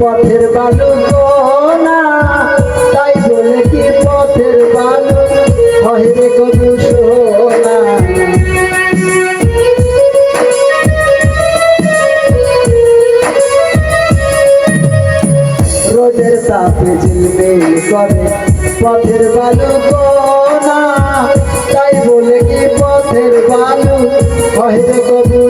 পথের বালু না, তাই বলে কি পথের বালু? হয় গরু সোনা। রোজের তাপে ঝিলমিল করে পথের বালু না, তাই বলে কি পথের বালু? হয় গরু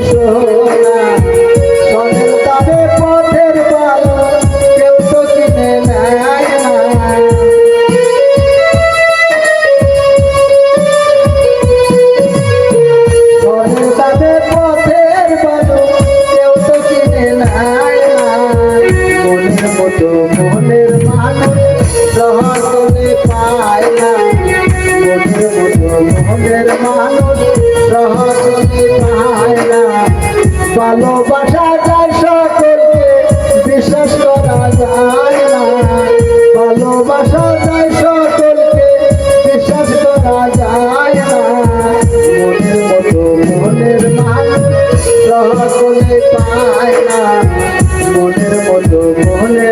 মনের মানুষ সহজে পায় না ভালোবাসা যায় সকলকে বিশ্বাস করা যায় না ভালোবাসা যায় সকলকে বিশ্বাস মতো মনের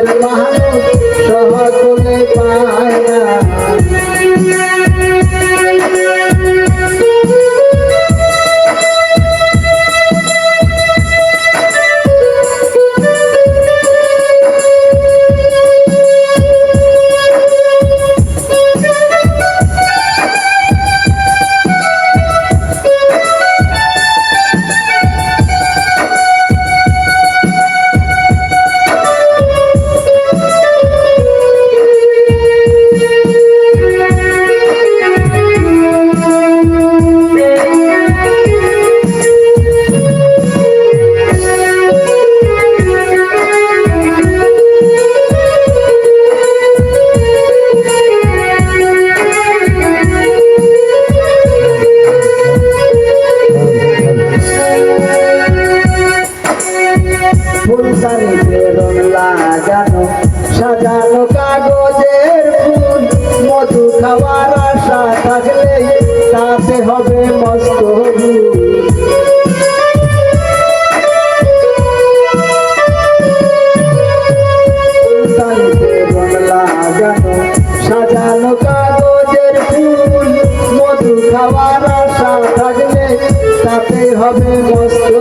সাজানো কাগজের ফুল, মধু খাওয়ার আশা থাকলে তাতে হবে মস্ত সাজানো কাগজের ফুল, মধু খাওয়ার আশা থাকলে তাতে হবে মস্ত।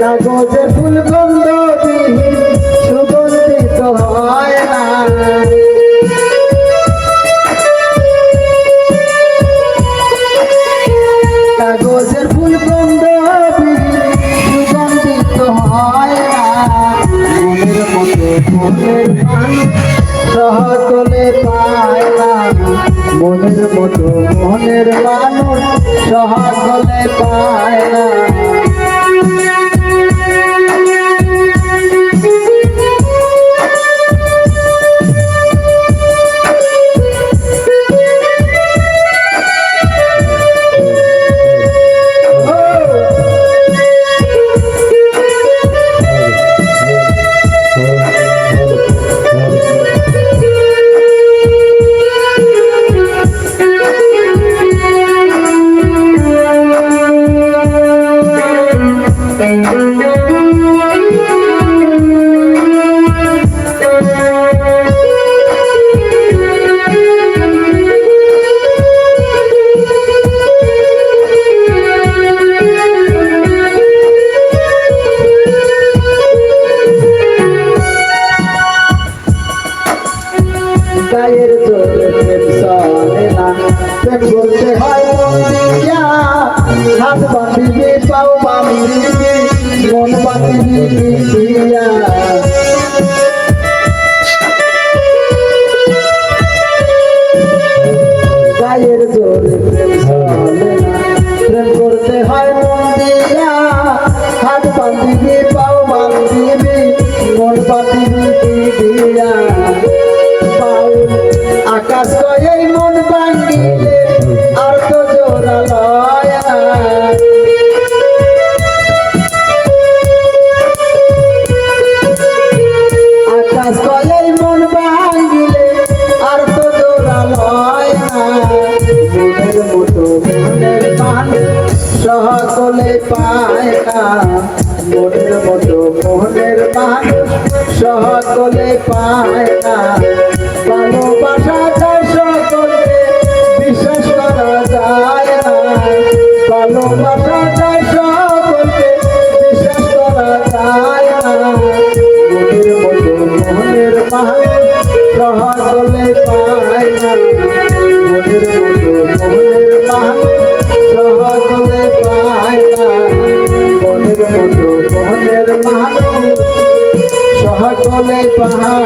কাগজের ফুল কাগজের ফুল গন্ধবিহীন সুগন্ধিত হয় মনের মতো মনের মানুষ সহকলে পায় না। মনের মতো মনের মানুষ সহকলে পায় না। গায়ের জোরে প্রেম চলে না। প্রেম করতে হাত বাঁধিবি পাও বাঁধিবি গায়ের জোরে প্রেম করতে হয়। মনের মতো মোহনের মানুষ সকলে পায় না। ভালোবাসা যায় সকলকে বিশ্বাস করা যায় না। ভালোবাসা মানুষ সকলে পায় না